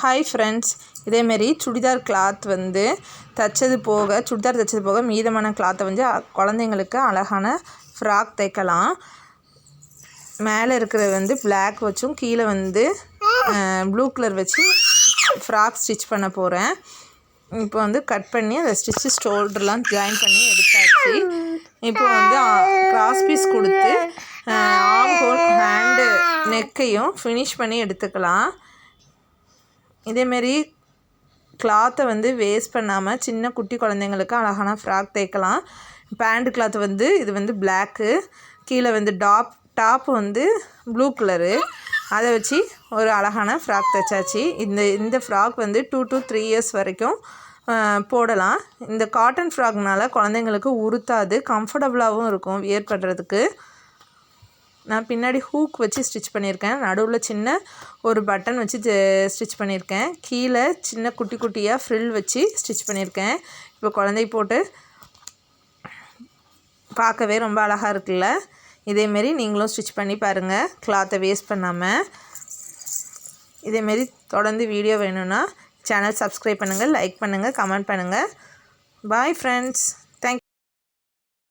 Hi friends இதேமாரி churidar cloth வந்து தைச்சது போக சுடிதார் தைச்சது போக மீதமான கிளாத்தை வந்து குழந்தைங்களுக்கு அழகான ஃப்ராக் தைக்கலாம். மேலே இருக்கிறது வந்து பிளாக் வச்சும் கீழே வந்து ப்ளூ கலர் வச்சு ஃப்ராக் ஸ்டிச் பண்ண போகிறேன் இப்போ வந்து கட் பண்ணி அதை ஸ்டிச்சு ஷோல்டர்லாம் ஜாயின் பண்ணி எடுத்தாச்சு. இப்போ வந்து கிராஸ் பீஸ் கொடுத்து ஆம் ஹோல் ஹேண்டு நெக்கையும் ஃபினிஷ் பண்ணி எடுத்துக்கலாம். இதேமாரி கிளாத்தை வந்து வேஸ்ட் பண்ணாமல் சின்ன குட்டி குழந்தைங்களுக்கு அழகான ஃப்ராக் தைக்கலாம். பேண்ட் கிளாத் வந்து இது வந்து பிளாக்கு கீழே வந்து டாப் டாப் வந்து ப்ளூ கலரு அதை வச்சு ஒரு அழகான ஃப்ராக் தைச்சாச்சு. இந்த இந்த ஃப்ராக் வந்து டூ டு த்ரீ இயர்ஸ் வரைக்கும் போடலாம். இந்த காட்டன் ஃப்ராக்னால குழந்தைங்களுக்கு உறுத்தாது கம்ஃபர்டபுளாகவும் இருக்கும் வியர் பண்ணுறதுக்கு நான் பின்னாடி ஹூக் வச்சு ஸ்டிச் பண்ணியிருக்கேன். நடுவில் சின்ன ஒரு பட்டன் வச்சு ஸ்டிச் பண்ணியிருக்கேன். கீழே சின்ன குட்டி குட்டியாக ஃப்ரில் வச்சு ஸ்டிச் பண்ணியிருக்கேன். இப்போ குழந்தை போட்டு பார்க்கவே ரொம்ப அழகாக இருக்குல்ல? இதேமாரி நீங்களும் ஸ்டிச் பண்ணி பாருங்கள் கிளாத்தை வேஸ்ட் பண்ணாமல் இதேமாரி தொடர்ந்து வீடியோ வேணும்னா சேனல் சப்ஸ்கிரைப் பண்ணுங்கள் லைக் பண்ணுங்கள் கமெண்ட் பண்ணுங்கள் பாய் ஃப்ரெண்ட்ஸ்